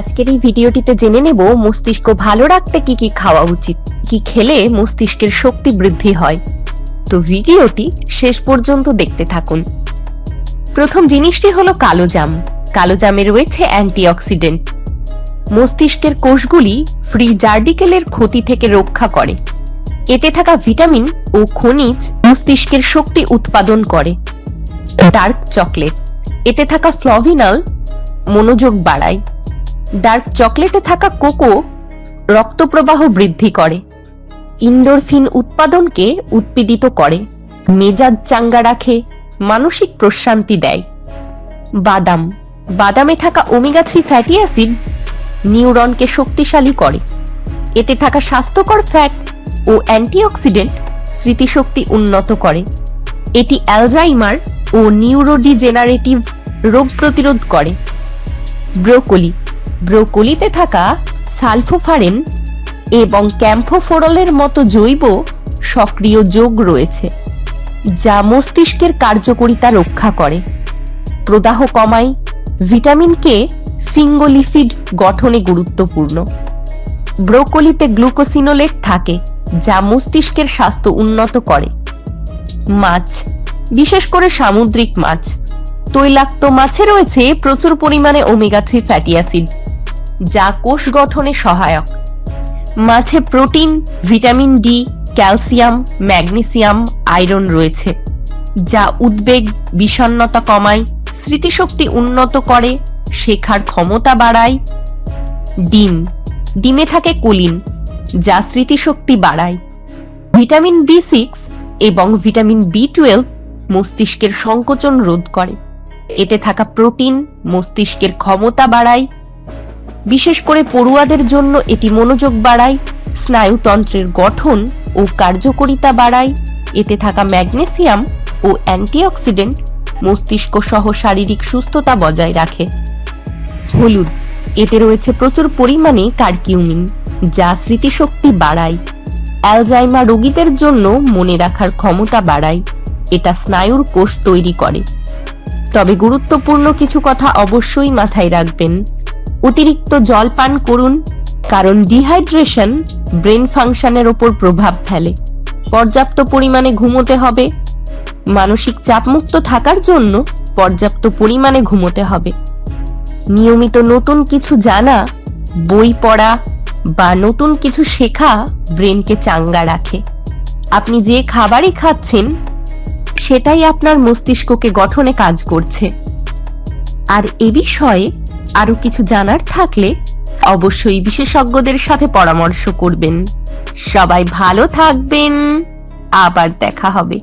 আজকের এই ভিডিওটিতে জেনে নেব মস্তিষ্ক ভালো রাখতে কি কি খাওয়া উচিত, কি খেলে মস্তিষ্কের শক্তি বৃদ্ধি হয়। তো ভিডিওটি শেষ পর্যন্ত দেখতে থাকুন। প্রথম জিনিসটি হলো কালো জাম। কালো জামে রয়েছে অ্যান্টিঅক্সিডেন্ট। মস্তিষ্কের কোষগুলি ফ্রি জার্ডিকেলের ক্ষতি থেকে রক্ষা করে। এতে থাকা ভিটামিন ও খনিজ মস্তিষ্কের শক্তি উৎপাদন করে। Dark chocolate. এতে থাকা ফ্লভিনল মনোযোগ বাড়ায়। ডার্ক চকলেটে থাকা কোকো রক্তপ্রবাহ বৃদ্ধি করে। ইন্ডোরফিন উৎপাদনকে উৎপীড়িত করে। মেজাজ চাঙ্গা রাখে, মানসিক প্রশান্তি দেয়। বাদাম। বাদামে থাকা ওমেগা থ্রি ফ্যাটি অ্যাসিড নিউরনকে শক্তিশালী করে। এতে থাকা স্বাস্থ্যকর ফ্যাট ও অ্যান্টিঅক্সিডেন্ট স্মৃতিশক্তি উন্নত করে। এটি অ্যালজাইমার ও নিউরোডিজেনারেটিভ রোগ প্রতিরোধ করে। ব্রোকলি। ব্রোকলিতে থাকা সালফোফারেন এবং ক্যাম্ফোফোরলের মতো জৈব সক্রিয় যোগ রয়েছে, যা মস্তিষ্কের কার্যকারিতা রক্ষা করে। প্রদাহ কমায়, ভিটামিন কে সিঙ্গোলিফিড গঠনে গুরুত্বপূর্ণ। ব্রোকলিতে গ্লুকোসিনোলেট থাকে, যা মস্তিষ্কের স্বাস্থ্য উন্নত করে। মাছ, বিশেষ করে সামুদ্রিক মাছ তৈলাক্ত মাছে রয়েছে প্রচুর পরিমাণে ওমেগা থ্রি ফ্যাটি অ্যাসিড যা কোষ গঠনে সহায়ক। মাছে protein vitamin D calcium magnesium iron রয়েছে, যা উদ্বেগ, বিষণ্ণতা কমায়, স্মৃতিশক্তি উন্নত করে, শেখার ক্ষমতা বাড়ায়। ডিম, ডিমে থাকে কোলিন, যা স্মৃতিশক্তি বাড়ায়। ভিটামিন বি সিক্স এবং ভিটামিন বি টুয়েলভ মস্তিষ্কের সংকোচন রোধ করে। এতে থাকা প্রোটিন, মস্তিষ্কের ক্ষমতা বাড়ায়। বিশেষ করে পড়ুয়াদের জন্য এটি মনোযোগ বাড়ায়, স্নায়ুতন্ত্রের গঠন ও কার্যকারিতা বাড়ায়। এতে থাকা ম্যাগনেসিয়াম ও অ্যান্টিঅক্সিডেন্ট মস্তিষ্ক সহ শারীরিক সুস্থতা বজায় রাখে। হলুদ, এতে রয়েছে প্রচুর পরিমাণে কার্কিউমিন, যা স্মৃতিশক্তি বাড়ায়। অ্যালজাইমা রোগীদের জন্য মনে রাখার ক্ষমতা বাড়ায়। এটা স্নায়ুর কোষ তৈরি করে। তবে গুরুত্বপূর্ণ কিছু কথা অবশ্যই মাথায় রাখবেন। অতিরিক্ত জল পান করুন, কারণ ডিহাইড্রেশন ব্রেন ফাংশনের ওপর প্রভাব ফেলে। পর্যাপ্ত পরিমাণে ঘুমোতে হবে। মানসিক চাপমুক্ত থাকার জন্য পর্যাপ্ত পরিমাণে ঘুমোতে হবে। নিয়মিত নতুন কিছু জানা, বই পড়া বা নতুন কিছু শেখা ব্রেনকে চাঙ্গা রাখে। আপনি যে খাবারই খাচ্ছেন সেটাই আপনার মস্তিষ্ককে গঠনে কাজ করছে। আর এ বিষয়ে আরও কিছু জানার থাকলে অবশ্যই বিশেষজ্ঞদের সাথে পরামর্শ করবেন। সবাই ভালো থাকবেন। আবার দেখা হবে।